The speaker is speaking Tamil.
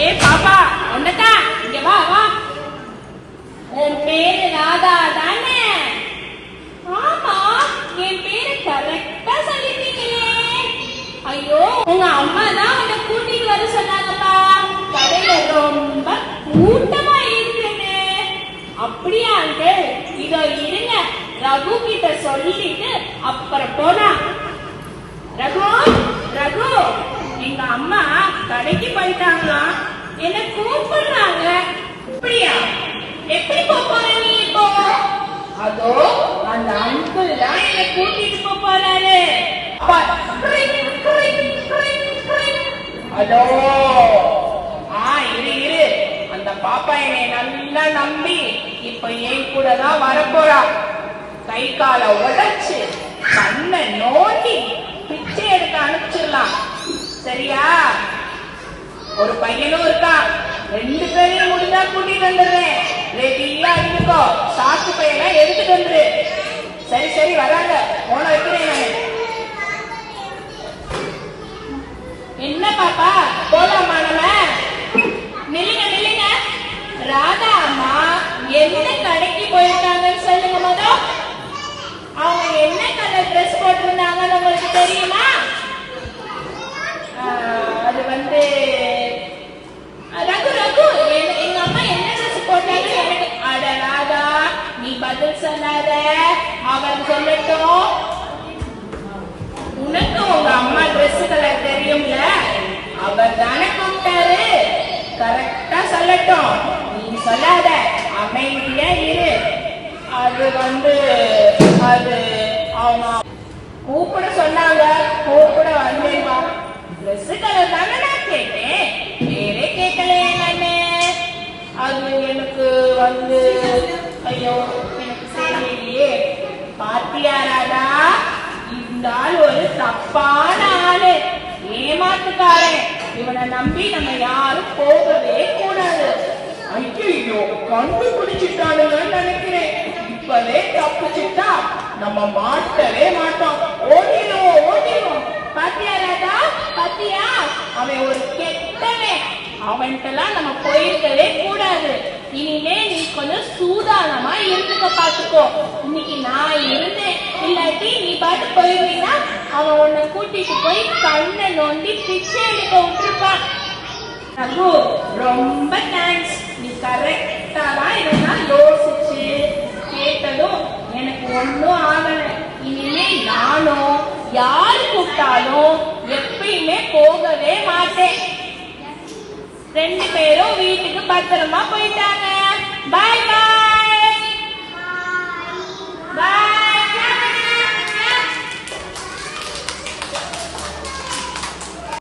ஏ பாப்பா ஒன்னதா இங்க வா வா. உன் பேரு ராதா தானே? ஆமா என் பேரு கரெக்டா சொல்லிட்டீங்களே. ஐயோ உங்க அம்மா தான் உன்னை கூட்டிட்டு வர சொன்னாங்கப்பா. கடையில ரொம்ப கூட்டமா இருக்குது அப்படியா அங்கிள் இதோ இருங்க. ரகு கிட்ட சொல்லிட்டு அப்புறம் போனா ரகு ரகு எங்க அம்மா கடைக்கு போயிட்டாங்களாம் என்ன கூப்பிடுறாங்க? அப்படியா? எப்படி போற நீ இப்போ? அதோ அந்த அங்கிள் தான் என்ன கூட்டிட்டு போக போறாரு. அதோ ஆ இரு இரு. அந்த பாப்பா என்னை நல்லா நம்பி இப்ப என் கூட தான் வரப்போறா. கை காலை உடைச்சு கண்ணை நோண்டி பிச்சை எடுக்க அனுப்பிச்சிடலாம். சரியா? ஒரு பையனும் இருக்கான். ரெண்டு பேரையும் முடிஞ்சா கூட்டிட்டு வந்துடுறேன். ரெடியா இருந்துக்கோ. சாக்கு பையனா எடுத்துட்டு வந்துரு. சரி சரி வராங்க போன வைக்கிறேன் நான். என்ன பாப்பா? போலாமா நம்ம? நில்லுங்க நில்லுங்க. ராதா அம்மா எந்த கடைக்கு போயிருக்காங்கன்னு சொல்லுங்க மதம் அவங்க என்ன கலர் ட்ரெஸ் போட்டிருந்தாங்கன்னு உங்களுக்கு தெரியுமா ஆஹ், அது வந்து அஹ், ரகு ரகு எங்க எங்க அம்மா என்ன ட்ரெஸ் போட்டாங்க எனக்கு அட ராதா நீ பதில் சொல்லாத அவர் சொல்லட்டும். உனக்கு உங்க அம்மா ட்ரெஸ் கலர் தெரியும்ல? அவர் தானே கூப்பிட்டாரு. கரெக்டா சொல்லட்டும். நீ சொல்லாத. அமைதியா இரு. அது வந்து அது அவங்க கூப்பிட சொன்னாங்க. கூப்பிட வந்தேன்பா ட்ரெஸ் கலர் தானே நான் கேட்டேன். வேறே கேட்கலையே நானு? அது எனக்கு வந்து ஐயோ. எனக்கு தெரியலையே பாத்தியா ராதா இந்த ஆள் ஒரு தப்பான ஆளு. ஏமாத்துக்காரன். இவனை நம்பி நம்ம யாரும் போகவே கூடாது. ஐயோ கண்டுபிடிச்சிட்டானுங்கன்னு நினைக்கிறேன். இப்பவே தப்பிச்சுட்டா நம்ம மாட்டவே மாட்டோம். ஓடிடும் ஓடிடும் பாத்தியா ராதா பாத்தியா? அவன் ஒரு கெட்டவன். அவன்கிட்டலாம் நம்ம போயிருக்கவே கூடாது. இனிமே நீ கொஞ்சம் சூதானமா இருந்துக்க பாத்துக்கோ இன்னைக்கு நான் இருந்தேன். இல்லாட்டி நீ பாட்டு போயிருந்தீங்கன்னா அவன் உன்னை கூட்டிட்டு போய் கண்ணை நோண்டி பிச்சை எடுக்க விட்டுருப்பான். ரகு ரொம்ப தேங்க்ஸ் நீ கரெக்டா தான் இருந்தா யோசிச்சு கேட்டதும் எனக்கு ஒன்றும் ஆகல. இனிமே நானும் யார் கூப்பிட்டாலும் எப்பயுமே போகவே மாட்டேன். ரெண்டு பேரும் வீட்டுக்கு பத்திரமா போயிட்டாங்க. பாய் பாய்